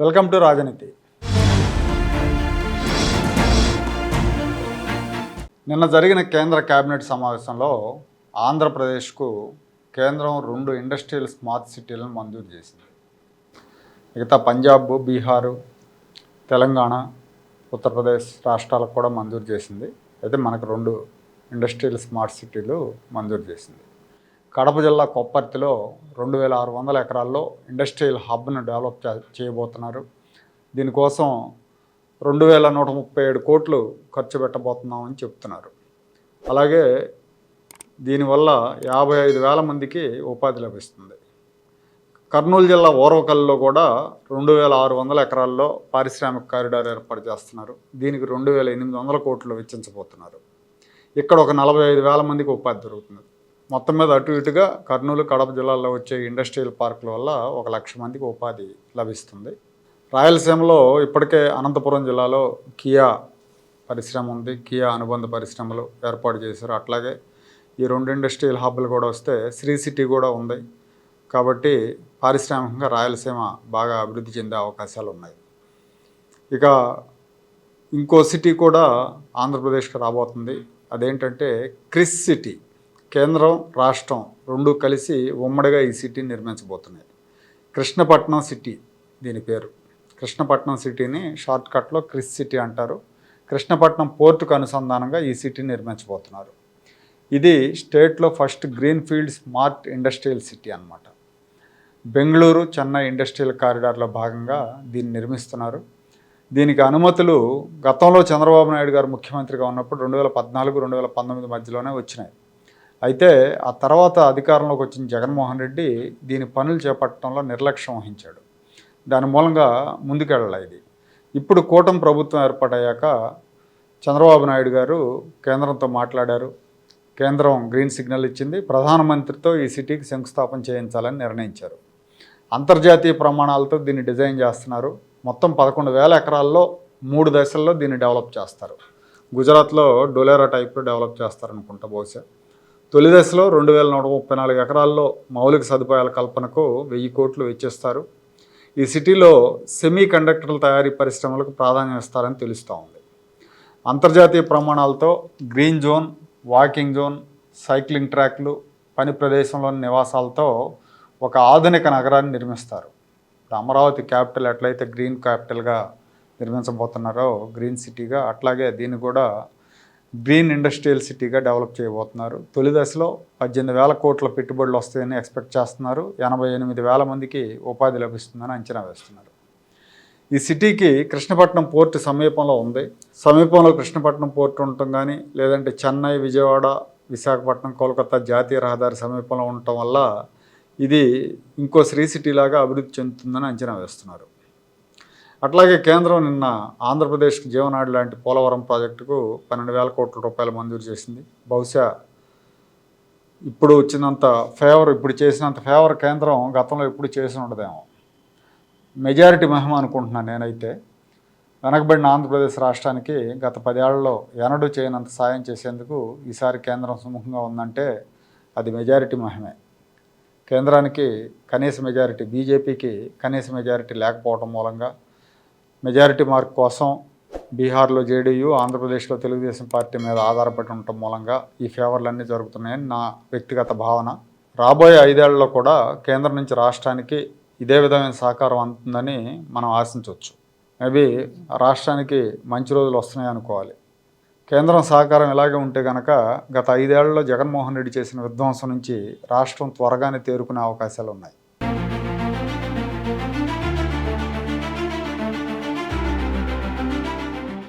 Welcome to రాజనీతి. నిన్న జరిగిన కేంద్ర కేబినెట్ సమావేశంలో ఆంధ్రప్రదేశ్కు కేంద్రం రెండు ఇండస్ట్రియల్ స్మార్ట్ సిటీలను మంజూరు చేసింది. మిగతా పంజాబ్ బీహారు తెలంగాణ ఉత్తరప్రదేశ్ రాష్ట్రాలకు కూడా మంజూరు చేసింది. అయితే మనకు రెండు ఇండస్ట్రియల్ స్మార్ట్ సిటీలు మంజూరు చేసింది. కడప జిల్లా కొప్పర్తిలో రెండు వేల ఆరు వందల ఎకరాల్లో ఇండస్ట్రియల్ హబ్ను డెవలప్ చేయబోతున్నారు. దీనికోసం రెండు వేల నూట ముప్పై ఏడు కోట్లు ఖర్చు పెట్టబోతున్నామని చెప్తున్నారు. అలాగే దీనివల్ల యాభై ఐదు వేల మందికి ఉపాధి లభిస్తుంది. కర్నూలు జిల్లా ఓరవకల్లో కూడా రెండు వేల ఆరు వందల ఎకరాల్లో పారిశ్రామిక కారిడార్ ఏర్పాటు చేస్తున్నారు. దీనికి రెండు వేల ఎనిమిది వందల కోట్లు వెచ్చించబోతున్నారు. ఇక్కడ ఒక నలభై ఐదు వేల మందికి ఉపాధి దొరుకుతుంది. మొత్తం మీద అటు ఇటుగా కర్నూలు కడప జిల్లాల్లో వచ్చే ఇండస్ట్రియల్ పార్కుల వల్ల ఒక లక్ష మందికి ఉపాధి లభిస్తుంది. రాయలసీమలో ఇప్పటికే అనంతపురం జిల్లాలో కియా పరిశ్రమ ఉంది. కియా అనుబంధ పరిశ్రమలు ఏర్పాటు చేశారు. అట్లాగే ఈ రెండు ఇండస్ట్రియల్ హబ్బులు కూడా వస్తే శ్రీ సిటీ కూడా ఉంది. కాబట్టి పారిశ్రామికంగా రాయలసీమ బాగా అభివృద్ధి చెందే అవకాశాలు ఉన్నాయి. ఇక ఇంకో సిటీ కూడా ఆంధ్రప్రదేశ్కి రాబోతుంది. అదేంటంటే క్రిస్ సిటీ. కేంద్రం రాష్ట్రం రెండు కలిసి ఉమ్మడిగా ఈ సిటీని నిర్మించబోతున్నాయి. కృష్ణపట్నం సిటీ దీని పేరు. కృష్ణపట్నం సిటీని షార్ట్కట్లో క్రిస్ సిటీ అంటారు. కృష్ణపట్నం పోర్టుకు అనుసంధానంగా ఈ సిటీని నిర్మించబోతున్నారు. ఇది స్టేట్లో first green field smart industrial city అన్నమాట. బెంగళూరు చెన్నై ఇండస్ట్రియల్ కారిడార్లో భాగంగా దీన్ని నిర్మిస్తున్నారు. దీనికి అనుమతులు గతంలో చంద్రబాబు నాయుడు గారు ముఖ్యమంత్రిగా ఉన్నప్పుడు రెండు వేల పద్నాలుగు రెండు వేల పంతొమ్మిది మధ్యలోనే వచ్చినాయి. అయితే ఆ తర్వాత అధికారంలోకి వచ్చిన జగన్మోహన్ రెడ్డి దీని పనులు చేపట్టడంలో నిర్లక్ష్యం వహించాడు. దాని మూలంగా ముందుకెళ్ళాలి ఇది. ఇప్పుడు కూటమి ప్రభుత్వం ఏర్పాటయ్యాక చంద్రబాబు నాయుడు గారు కేంద్రంతో మాట్లాడారు. కేంద్రం గ్రీన్ సిగ్నల్ ఇచ్చింది. ప్రధానమంత్రితో ఈ సిటీకి శంకుస్థాపన చేయించాలని నిర్ణయించారు. అంతర్జాతీయ ప్రమాణాలతో దీన్ని డిజైన్ చేస్తున్నారు. మొత్తం పదకొండు వేల ఎకరాల్లో మూడు దశల్లో దీన్ని డెవలప్ చేస్తారు. గుజరాత్లో డొలేరా టైప్లో డెవలప్ చేస్తారనుకుంటా బహుశా. తొలి దశలో రెండు వేల నూట ముప్పై నాలుగు ఎకరాల్లో మౌలిక సదుపాయాల కల్పనకు వెయ్యి కోట్లు వెచ్చిస్తారు. ఈ సిటీలో సెమీ కండక్టర్ల తయారీ పరిశ్రమలకు ప్రాధాన్యం ఇస్తారని తెలుస్తూ ఉంది అంతర్జాతీయ ప్రమాణాలతో green zone walking zone cycling ట్రాక్లు పని ప్రదేశంలోని నివాసాలతో ఒక ఆధునిక నగరాన్ని నిర్మిస్తారు. అమరావతి క్యాపిటల్ ఎట్లయితే గ్రీన్ క్యాపిటల్గా నిర్మించబోతున్నారో గ్రీన్ సిటీగా అట్లాగే దీన్ని కూడా గ్రీన్ ఇండస్ట్రియల్ సిటీగా డెవలప్ చేయబోతున్నారు. తొలి దశలో పద్దెనిమిది వేల కోట్ల పెట్టుబడులు వస్తాయని ఎక్స్పెక్ట్ చేస్తున్నారు. ఎనభై ఎనిమిది వేల మందికి ఉపాధి లభిస్తుందని అంచనా వేస్తున్నారు. ఈ సిటీకి కృష్ణపట్నం పోర్టు సమీపంలో ఉంది. సమీపంలో కృష్ణపట్నం పోర్టు ఉండటం కానీ లేదంటే చెన్నై విజయవాడ విశాఖపట్నం కోల్కతా జాతీయ రహదారి సమీపంలో ఉండటం వల్ల ఇది ఇంకో శ్రీ సిటీలాగా అభివృద్ధి చెందుతుందని అంచనా వేస్తున్నారు. అట్లాగే కేంద్రం నిన్న ఆంధ్రప్రదేశ్కి జీవనాడి లాంటి పోలవరం ప్రాజెక్టుకు పన్నెండు వేల కోట్ల రూపాయలు మంజూరు చేసింది. బహుశా ఇప్పుడు వచ్చినంత ఫేవర్ ఇప్పుడు చేసినంత ఫేవర్ కేంద్రం గతంలో ఎప్పుడు చేసి ఉండదేమో. మెజారిటీ మహిమ అనుకుంటున్నాను నేనైతే. వెనకబడిన ఆంధ్రప్రదేశ్ రాష్ట్రానికి గత పదేళ్ళలో ఎనడు చేయనంత సాయం చేసేందుకు ఈసారి కేంద్రం సుముఖంగా ఉందంటే అది మెజారిటీ మహిమే. కేంద్రానికి కనీస మెజారిటీ బీజేపీకి కనీస మెజారిటీ లేకపోవడం మూలంగా మెజారిటీ మార్క్ కోసం బీహార్లో జేడీయూ ఆంధ్రప్రదేశ్లో తెలుగుదేశం పార్టీ మీద ఆధారపడి ఉండటం మూలంగా ఈ ఫేవర్లన్నీ జరుగుతున్నాయని నా వ్యక్తిగత భావన. రాబోయే ఐదేళ్ళలో కూడా కేంద్రం నుంచి రాష్ట్రానికి ఇదే విధమైన సహకారం అందుతుందని మనం ఆశించవచ్చు. మేబీ రాష్ట్రానికి మంచి రోజులు వస్తున్నాయి అనుకోవాలి. కేంద్రం సహకారం ఇలాగే ఉంటే కనుక గత ఐదేళ్ళలో జగన్మోహన్ రెడ్డి చేసిన విధ్వంసం నుంచి రాష్ట్రం త్వరగానే తేరుకునే అవకాశాలు ఉన్నాయి